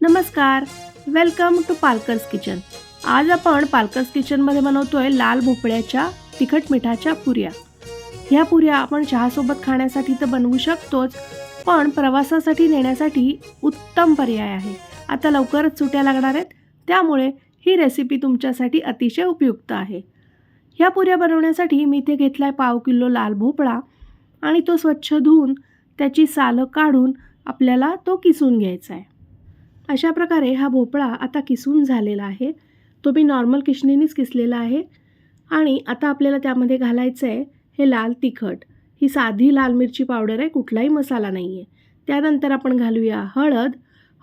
नमस्कार. Welcome to पालकर्स kitchen आज आपण पालकर्स किचनमध्ये बनवतोय लाल भोपळ्याच्या तिखट मिठाच्या पुऱ्या. ह्या पुऱ्या आपण चहासोबत खाण्यासाठी तर बनवू शकतोच पण प्रवासासाठी नेण्यासाठी उत्तम पर्याय आहे. आता लवकरच सुट्या लागणार आहेत त्यामुळे ही रेसिपी तुमच्यासाठी अतिशय उपयुक्त आहे. ह्या पुऱ्या बनवण्यासाठी मी इथे घेतला आहे पाव किलो लाल भोपळा आणि तो स्वच्छ धुवून त्याची सालं काढून आपल्याला तो किसून घ्यायचा आहे अशा प्रकारे हा भोपळा आता किसून झालेला आहे. तो मी नॉर्मल किशणीनेच किसलेला आहे. आणि आता आपल्याला त्यामध्ये घालायचं आहे हे लाल तिखट. ही साधी लाल मिरची पावडर आहे कुठलाही मसाला नाही आहे त्यानंतर आपण घालूया हळद.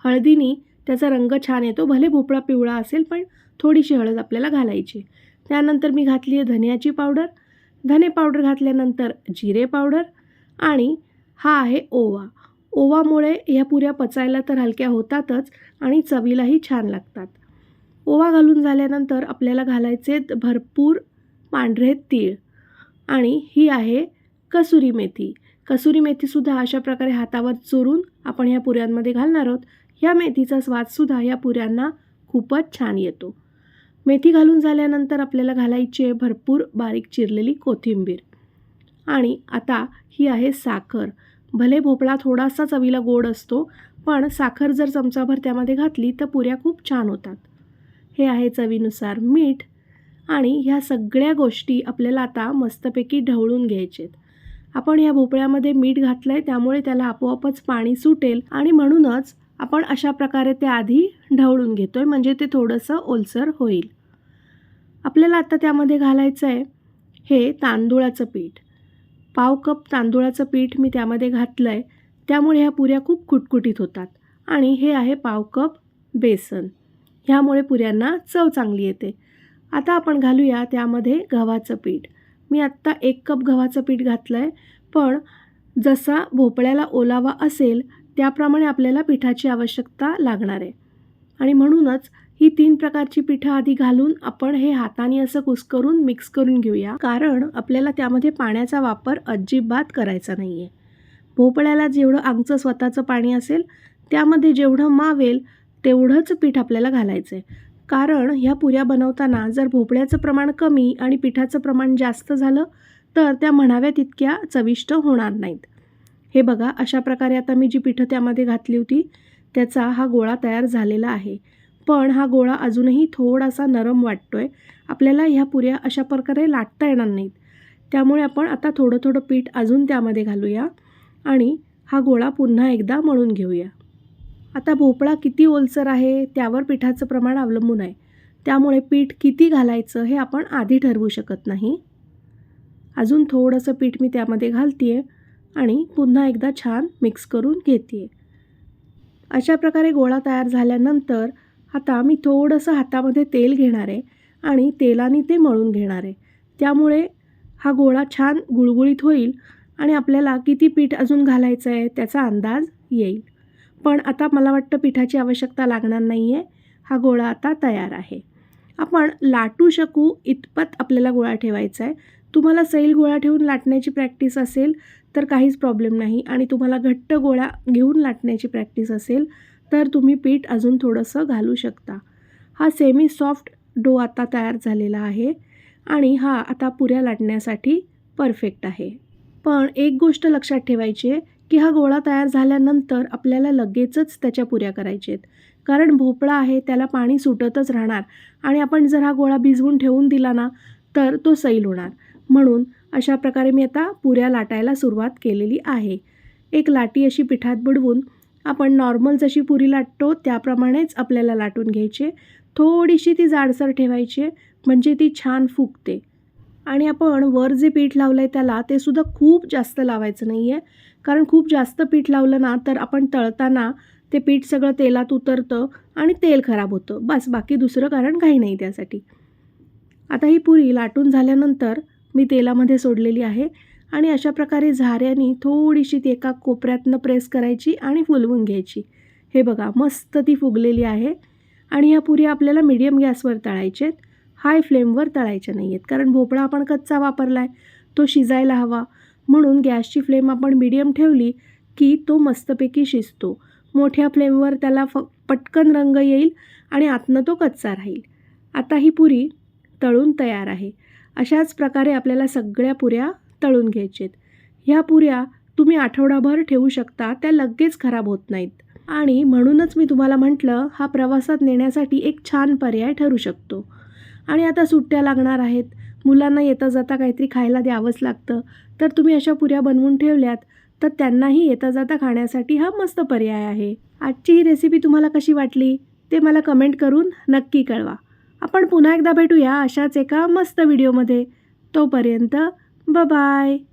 हळदीनी त्याचा रंग छान येतो. भले भोपळा पिवळा असेल पण थोडीशी हळद आपल्याला घालायची. त्यानंतर मी घातली आहे धनियाची पावडर. धने पावडर घातल्यानंतर जिरे पावडर. आणि हा आहे ओवा. ओवामुळे ह्या पुऱ्या पचायला तर हलक्या होतातच आणि चवीलाही छान लागतात. ओवा घालून झाल्यानंतर आपल्याला घालायचे भरपूर पांढरे तीळ आणि ही आहे कसुरी मेथी. कसुरी मेथीसुद्धा अशा प्रकारे हातावर चोरून आपण ह्या पुऱ्यांमध्ये घालणार आहोत. ह्या मेथीचा स्वादसुद्धा या पुऱ्यांना खूपच छान येतो. मेथी घालून झाल्यानंतर आपल्याला घालायची आहे भरपूर बारीक चिरलेली कोथिंबीर. आणि आता ही आहे साखर. भले भोपळा थोडासा चवीला गोड असतो पण साखर जर चमचाभर त्यामध्ये घातली तर पुऱ्या खूप छान होतात. हे आहे चवीनुसार मीठ आणि ह्या सगळ्या गोष्टी आपल्याला आता मस्तपैकी ढवळून घ्यायचेत. आपण ह्या भोपळ्यामध्ये मीठ घातलं आहे त्यामुळे त्याला आपोआपच पाणी सुटेल आणि म्हणूनच आपण अशा प्रकारे ते आधी ढवळून घेतो आहे म्हणजे ते थोडंसं ओलसर होईल. आपल्याला आता त्यामध्ये घालायचं आहे हे तांदूळाचं पीठ. पाव कप तांदूळाचं पीठ मी त्यामध्ये घातलं आहे त्यामुळे ह्या पुऱ्या खूप कुटकुटीत होतात. आणि हे आहे पाव कप बेसन. ह्यामुळे पुऱ्यांना चव चांगली येते. आता आपण घालूया त्यामध्ये गव्हाचं पीठ. मी आत्ता एक कप गव्हाचं पीठ घातलं आहे पण जसा भोपळ्याला ओलावा असेल त्याप्रमाणे आपल्याला पिठाची आवश्यकता लागणार आहे. आणि म्हणूनच ही तीन प्रकारची पिठं आधी घालून आपण हे हाताने असं कुस्करून मिक्स करून घेऊया. कारण आपल्याला त्यामध्ये पाण्याचा वापर अजिबात करायचा नाही आहे भोपळ्याला जेवढं आमचं स्वतःचं पाणी असेल त्यामध्ये जेवढं मावेल तेवढंच पीठ आपल्याला घालायचं आहे कारण ह्या पुऱ्या बनवताना जर भोपळ्याचं प्रमाण कमी आणि पिठाचं प्रमाण जास्त झालं तर त्या म्हणाव्या तितक्या चविष्ट होणार नाहीत. हे बघा अशा प्रकारे आता मी जी पिठं त्यामध्ये घातली होती त्याचा हा गोळा तयार झालेला आहे. पण हा गोळा अजूनही थोडासा नरम वाटतो आहे आपल्याला ह्या पुऱ्या अशा प्रकारे लाटता येणार नाहीत. त्यामुळे आपण आता थोडं थोडं पीठ अजून त्यामध्ये घालूया आणि हा गोळा पुन्हा एकदा मळून घेऊया. आता भोपळा किती ओलसर आहे त्यावर पिठाचं प्रमाण अवलंबून आहे. त्यामुळे पीठ किती घालायचं हे आपण आधी ठरवू शकत नाही. अजून थोडंसं पीठ मी त्यामध्ये घालते आहे आणि पुन्हा एकदा छान मिक्स करून घेते आहे अशा प्रकारे गोळा तयार झाल्यानंतर आता मी थोडंसं हातामध्ये तेल घेणार आहे आणि तेलाने ते मळून घेणार आहे. त्यामुळे हा गोळा छान गुळगुळीत होईल आणि आपल्याला किती पीठ अजून घालायचं आहे त्याचा अंदाज येईल. पण आता मला वाटतं पिठाची आवश्यकता लागणार नाही आहे हा गोळा आता तयार आहे. आपण लाटू शकू इतपत आपल्याला गोळा ठेवायचा आहे. तुम्हाला सैल गोळा ठेवून लाटण्याची प्रॅक्टिस असेल तर काहीच प्रॉब्लेम नाही आणि तुम्हाला घट्ट गोळा घेऊन लाटण्याची प्रॅक्टिस असेल तर तुम्ही पीठ अजून थोडंसं घालू शकता. हा सेमी सॉफ्ट डो आता तयार झालेला आहे आणि हा आता पुऱ्या लाटण्यासाठी परफेक्ट आहे. पण एक गोष्ट लक्षात ठेवायची आहे की हा गोळा तयार झाल्यानंतर आपल्याला लगेचच त्याच्या पुऱ्या करायच्या आहेत. कारण भोपळा आहे त्याला पाणी सुटतच राहणार आणि आपण जर हा गोळा भिजवून ठेवून दिला ना तर तो सैल होणार. म्हणून अशा प्रकारे मी आता पुऱ्या लाटायला सुरुवात केलेली आहे. एक लाटी अशी पिठात बुडवून आपण नॉर्मल जशी पुरी लाटतो त्याप्रमाणेच आपल्याला लाटून घ्यायचे. थोडीशी ती जाडसर ठेवायची म्हणजे ती छान फुगते. आणि आपण वर जे पीठ लावलं आहे त्याला ते सुद्धा खूप जास्त लावायचं नाही आहे कारण खूप जास्त पीठ लावलं ना तर आपण तळताना ते पीठ सगळं तेलात उतरतं आणि तेल खराब होतं. बस बाकी दुसरं कारण काही नाही त्यासाठी. आता ही पुरी लाटून झाल्यानंतर मी तेलामध्ये सोडलेली आहे. आणि अशा प्रकारे झाऱ्याने थोडीशी ती एका कोपऱ्यातनं प्रेस करायची आणि फुलवून घ्यायची. हे बघा मस्त ती फुगलेली आहे. आणि ह्या पुऱ्या आपल्याला मिडियम गॅसवर तळायचे आहेत. हाय फ्लेमवर तळायच्या नाही आहेत कारण भोपळा आपण कच्चा वापरला आहे तो शिजायला हवा. म्हणून गॅसची फ्लेम आपण मिडियम ठेवली की तो मस्तपैकी शिजतो. मोठ्या फ्लेमवर त्याला फ पटकन रंग येईल आणि आतनं तो कच्चा राहील. आता ही पुरी तळून तयार आहे. अशाच प्रकारे आपल्याला सगळ्या पुऱ्या तळून घ्यायचेत. ह्या पुऱ्या तुम्ही आठवडाभर ठेवू शकता त्या लगेच खराब होत नाहीत. आणि म्हणूनच मी तुम्हाला म्हटलं हा प्रवासात नेण्यासाठी एक छान पर्याय ठरू शकतो. आणि आता सुट्ट्या लागणार आहेत. मुलांना येता जाता काहीतरी खायला द्यावंच लागतं. तर तुम्ही अशा पुऱ्या बनवून ठेवल्यात तर त्यांनाही येता जाता खाण्यासाठी हा मस्त पर्याय आहे. आजची ही रेसिपी तुम्हाला कशी वाटली ते मला कमेंट करून नक्की कळवा. आपण पुन्हा एकदा भेटूया अशाच एका मस्त व्हिडिओमध्ये तोपर्यंत Bye-bye.